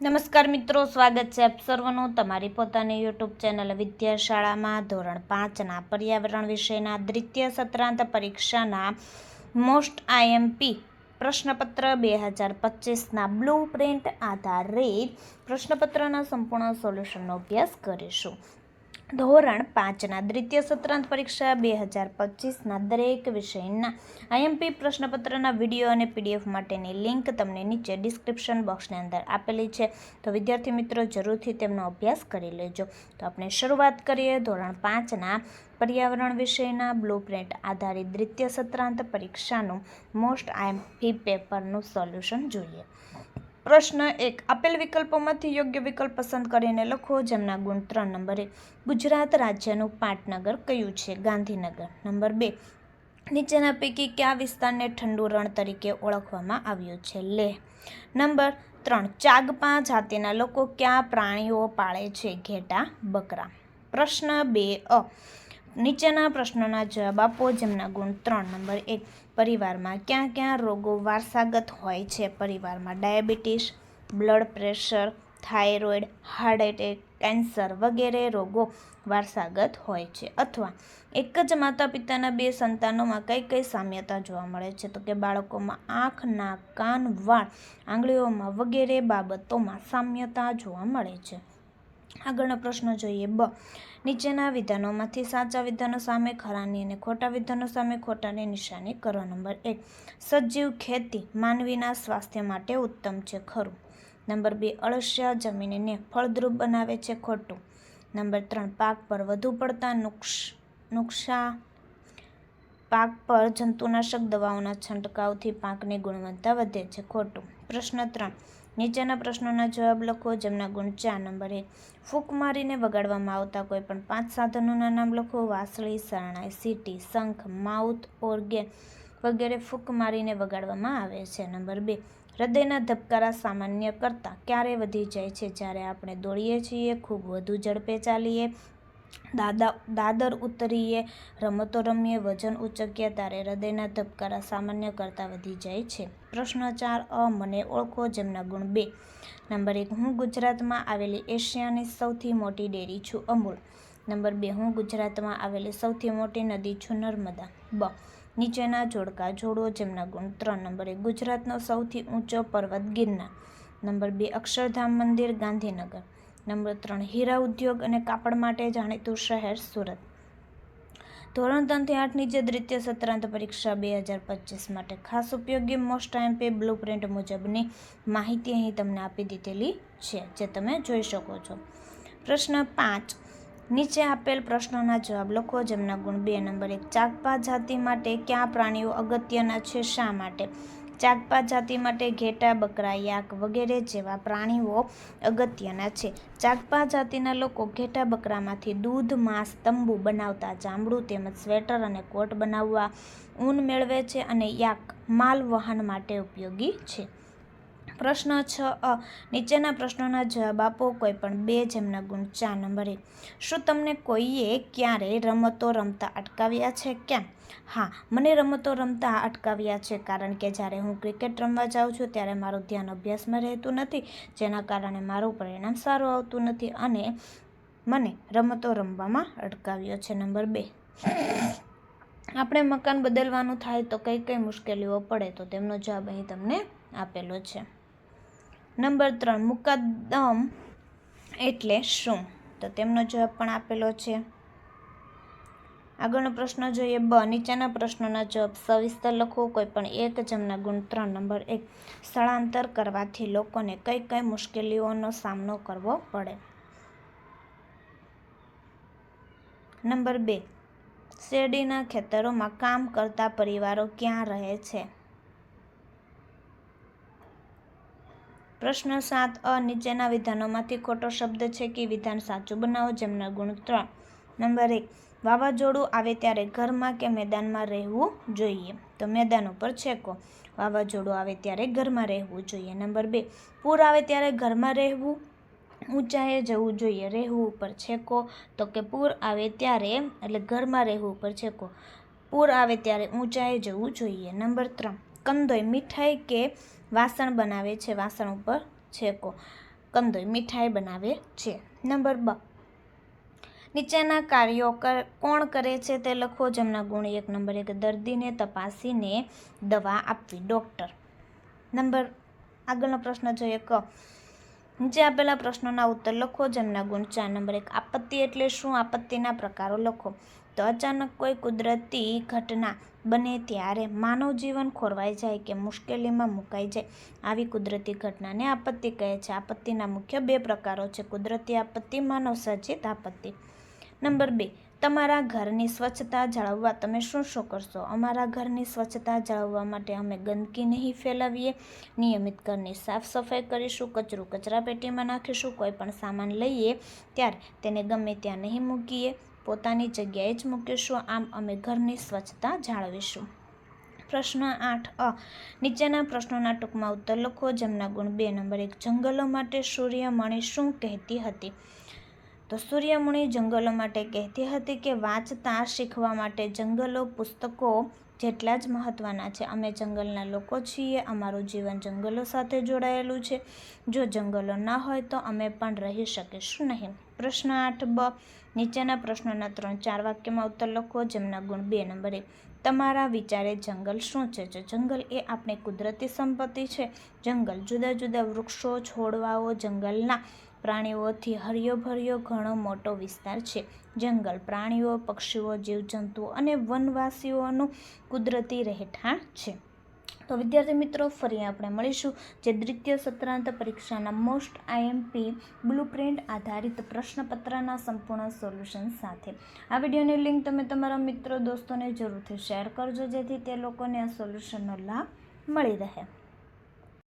નમસ્કાર મિત્રો, સ્વાગત છે આપ તમારી પોતાની યુટ્યુબ ચેનલ વિદ્યાશાળામાં ધોરણ પાંચના પર્યાવરણ વિષયના દ્વિતીય સત્રાંત પરીક્ષાના મોસ્ટ આઈએમપી પ્રશ્નપત્ર બે હજાર પચીસના બ્લુ પ્રિન્ટ આધારિત પ્રશ્નપત્રના સંપૂર્ણ સોલ્યુશનનો અભ્યાસ કરીશું. ધોરણ પાંચના દ્વિતીય સત્રાંત પરીક્ષા બે હજાર પચીસના દરેક વિષયના આઈએમપી પ્રશ્નપત્રના વીડિયો અને પીડીએફ માટેની લિંક તમને નીચે ડિસ્ક્રિપ્શન બોક્સની અંદર આપેલી છે. તો વિદ્યાર્થી મિત્રો, જરૂરથી તેમનો અભ્યાસ કરી લેજો. તો આપણે શરૂઆત કરીએ ધોરણ પાંચના પર્યાવરણ વિષયના. બ્લુ પ્રિન્ટ આધારિત દ્વિતીય સત્રાંત પરીક્ષાનું મોસ્ટ આઈએમપી પેપરનું સોલ્યુશન જોઈએ. પ્રશ્ન એક, આપેલ વિકલ્પોમાંથી યોગ્ય વિકલ્પ પસંદ કરીને લખો, જેમના ગુણ ત્રણ નંબરે. ગુજરાત રાજ્યનું પાટનગર કયું છે? ગાંધીનગર. નંબર બે, નીચેના પૈકી કયા વિસ્તારને ઠંડુ રણ તરીકે ઓળખવામાં આવ્યું છે? લેહ નંબર ત્રણ, ચાગપા જાતિના લોકો કયા પ્રાણીઓ પાળે છે? ઘેટા, બકરા. પ્રશ્ન બે, અ, નીચેના પ્રશ્નોના જવાબ આપો, જેમના ગુણ ત્રણ નંબર એક. પરિવારમાં ક્યાં ક્યાં રોગો વારસાગત હોય છે? પરિવારમાં diabetes, blood pressure, thyroid, heart attack, cancer વગેરે રોગો વારસાગત હોય છે. અથવા એક જ માતા પિતાના બે સંતાનોમાં કઈ કઈ સામ્યતા જોવા મળે છે? તો કે બાળકોમાં આંખ, નાક, કાન, વાળ, આંગળીઓમાં વગેરે બાબતોમાં સામ્યતા જોવા મળે છે. આગળનો પ્રશ્ન જોઈએ. બ. નીચેના વિધાનોમાંથી સાચા વિધાનો સામે ખરાની અને ખોટા વિધાનો સામે ખોટાની નિશાની કરો. નંબર એક. સજીવ ખેતી માનવીના સ્વાસ્થ્ય માટે ઉત્તમ છે. ખરું. નંબર બે. અળસિયા જમીનને ફળદ્રુપ બનાવે છે. ખોટું. નંબર ત્રણ. પાક પર વધુ પડતા નુકસ નુકસા પાક પર જંતુનાશક દવાઓના છંટકાવથી પાકની ગુણવત્તા વધે છે. ખોટું. પ્રશ્ન ત્રણ. નીચેના પ્રશ્નોના જવાબ લખો, જેમના ગુણ ચાર નંબર એક ફૂંક મારીને વગાડવામાં આવતા કોઈ પણ પાંચ સાધનોના નામ લખો. વાંસળી, શરણાઈ, સીટી, શંખ, માઉથ ઓર્ગેન વગેરે ફૂંક મારીને વગાડવામાં આવે છે. નંબર બે. હૃદયના ધબકારા સામાન્ય કરતાં ક્યારે વધી જાય છે? જ્યારે આપણે દોડીએ છીએ, ખૂબ વધુ ઝડપે ચાલીએ દાદા, દાદર ઉતરીએ, રમતો રમીએ, વજન ઉચકીએ, ત્યારે હૃદયના ધબકારા સામાન્ય કરતાં વધી જાય છે. પ્રશ્ન ચાર, અ, મને ઓળખો જેમના ગુણ બે. નંબર એક, હું ગુજરાતમાં આવેલી એશિયાની સૌથી મોટી ડેરી છું, અમૂલ. નંબર બે, હું ગુજરાતમાં આવેલી સૌથી મોટી નદી છું, નર્મદા. બ, નીચેના જોડકા જોડો જેમના ગુણ ત્રણ. નંબર એક, ગુજરાતનો સૌથી ઊંચો પર્વત ગિરનાર. નંબર બે, અક્ષરધામ મંદિર ગાંધીનગર. નંબર ત્રણ, હીરા ઉદ્યોગ અને કાપડ માટે જાણીતું શહેર સુરત. ધોરણ ત્રણથી આઠની જે દ્વિતીય સત્રાંત પરીક્ષા બે હજાર પચીસ માટે ખાસ ઉપયોગી મોસ્ટ ટાઈમ બ્લુ પ્રિન્ટ મુજબની માહિતી અહીં તમને આપી દીધેલી છે, જે તમે જોઈ શકો છો. પ્રશ્ન પાંચ, નીચે આપેલ પ્રશ્નોના જવાબ લખો, જેમના ગુણ બે, નંબર એક, ચાકપા જાતિ માટે કયા પ્રાણીઓ અગત્યના છે, શા માટે? ચાકપા જાતિ માટે ઘેટા બકરા યાક વગેરે જેવા પ્રાણીઓ અગત્યના છે. ચાકપા જાતિના લોકો ઘેટા, બકરામાંથી દૂધ, માંસ, તંબુ બનાવતા ચામડું તેમજ સ્વેટર અને કોટ બનાવવા ઊન મેળવે છે અને યાક માલ વહન માટે ઉપયોગી છે. પ્રશ્ન છ અ. નીચેના પ્રશ્નોના જવાબ આપો. કોઈ પણ બે જેમના ગુણ ચાર નંબર. શું તમને કોઈએ ક્યારે રમતો રમતા અટકાવ્યા છે? કેમ? હા, મને રમતો રમતા અટકાવ્યા છે કારણ કે જ્યારે હું ક્રિકેટ રમવા જાઉં છું ત્યારે મારું ધ્યાન અભ્યાસમાં રહેતું નથી, જેના કારણે મારું પરિણામ સારું આવતું નથી અને મને રમતો રમવામાં અટકાવ્યો છે. નંબર બે. આપણે મકાન બદલવાનું થાય તો કઈ કઈ મુશ્કેલીઓ પડે તો તેમનો જવાબ અહીં તમને આપેલો છે. નંબર ત્રણ, મુકદ્દમ એટલે શું તો તેમનો જવાબ પણ આપેલો છે. આગળનો પ્રશ્ન જોઈએ બ, નીચેના પ્રશ્નોના જવાબ સવિસ્તર લખો, કોઈ પણ એક જમના ગુણ ત્રણ. નંબર એક, સ્થળાંતર કરવાથી લોકોને કઈ કઈ મુશ્કેલીઓનો સામનો કરવો પડે. નંબર બે, શેરડીના ખેતરોમાં કામ કરતા પરિવારો ક્યાં રહે છે? પ્રશ્ન સાત, અ, નીચેના વિધાનોમાંથી ખોટો શબ્દ છે કે વિધાન સાચું બનાવો જેમના ગુણ ત્રણ. નંબર એક, વાવાઝોડું આવે ત્યારે ઘરમાં કે મેદાનમાં રહેવું જોઈએ? તો મેદાન ઉપર છેકો. વાવાઝોડું આવે ત્યારે ઘરમાં રહેવું જોઈએ. નંબર બે, પૂર આવે ત્યારે ઘરમાં રહેવું? ઊંચાઈએ જવું જોઈએ. રહેવું ઉપર છેકો. તો કે પૂર આવે ત્યારે, એટલે ઘરમાં રહેવું ઉપર છેકો. પૂર આવે ત્યારે ઊંચાઈએ જવું જોઈએ. નંબર ત્રણ કંદોઈ મીઠાઈ કે વાસણ બનાવે છે, વાસણ ઉપર છેકો. કંદોઈ મીઠાઈ બનાવે છે. નંબર બ. નીચેના કાર્યો કર, કોણ કરે છે તે લખો. જેમના ગુણ એક નંબર એક. દર્દીને તપાસીને દવા આપવી. ડૉક્ટર. નંબર, આગળનો પ્રશ્ન જોઈએ ક. નીચે આપેલા પ્રશ્નોના ઉત્તર લખો, જેમના ગુણ ચાર નંબર એક આપત્તિ એટલે શું? આપત્તિના પ્રકારો લખો. તો અચાનક કોઈ કુદરતી ઘટના બને ત્યારે માનવ જીવન ખોરવાઈ જાય કે મુશ્કેલીમાં મુકાઈ જાય. આવી કુદરતી ઘટનાને આપત્તિ કહે છે. આપત્તિના મુખ્ય બે પ્રકારો છે. કુદરતી આપત્તિ, માનવ સર્જિત આપત્તિ. નંબર બે તમારા ઘરની સ્વચ્છતા જાળવવા તમે શું શું કરશો? અમારા ઘરની સ્વચ્છતા જાળવવા માટે અમે ગંદકી નહીં ફેલાવીએ. નિયમિત ઘરની સાફ સફાઈ કરીશું, કચરું કચરા પેટીમાં નાખીશું, કોઈ પણ સામાન લઈએ ત્યારે તેને ગમે ત્યાં નહીં મૂકીએ. પોતાની જગ્યાએ જ મૂકીશું. આમ અમે ઘરની સ્વચ્છતા જાળવીશું. પ્રશ્ન આઠ અ. નીચેના પ્રશ્નોના ટૂંકમાં ઉત્તર લખો. જેમના ગુણ બે નંબર એક જંગલો માટે સૂર્યમણિ શું કહેતી હતી? તો સૂર્યમુનિ જંગલો માટે કહેતી હતી કે વાંચતા શીખવા માટે જંગલો પુસ્તકો જેટલા જ મહત્ત્વના છે. અમે જંગલના લોકો છીએ, અમારું જીવન જંગલો સાથે જોડાયેલું છે. જો જંગલો ના હોય તો અમે પણ રહી શકીશું નહીં. પ્રશ્ન આઠ બ. નીચેના પ્રશ્નોના ત્રણ ચાર વાક્યમાં ઉત્તર લખો. જેમના ગુણ બે નંબર. તમારા વિચારે જંગલ શું છે? જો જંગલ એ આપણી કુદરતી સંપત્તિ છે, જંગલ જુદા જુદા વૃક્ષો, છોડવાઓ, જંગલના પ્રાણીઓથી હરિયોભર્યો ઘણો મોટો વિસ્તાર છે. જંગલ, પ્રાણીઓ, પક્ષીઓ જીવજંતુઓ અને વનવાસીઓનું કુદરતી રહેઠાણ છે. તો વિદ્યાર્થી મિત્રો, ફરી આપણે મળીશું જે દ્વિતીય સત્રાંત પરીક્ષાના મોસ્ટ આઈએમપી બ્લુ પ્રિન્ટ આધારિત પ્રશ્નપત્રના સંપૂર્ણ સોલ્યુશન સાથે. આ વિડીયોની લિંક તમે તમારા મિત્રો, દોસ્તોને જરૂરથી શેર કરજો, જેથી તે લોકોને આ સોલ્યુશનનો લાભ મળી રહે.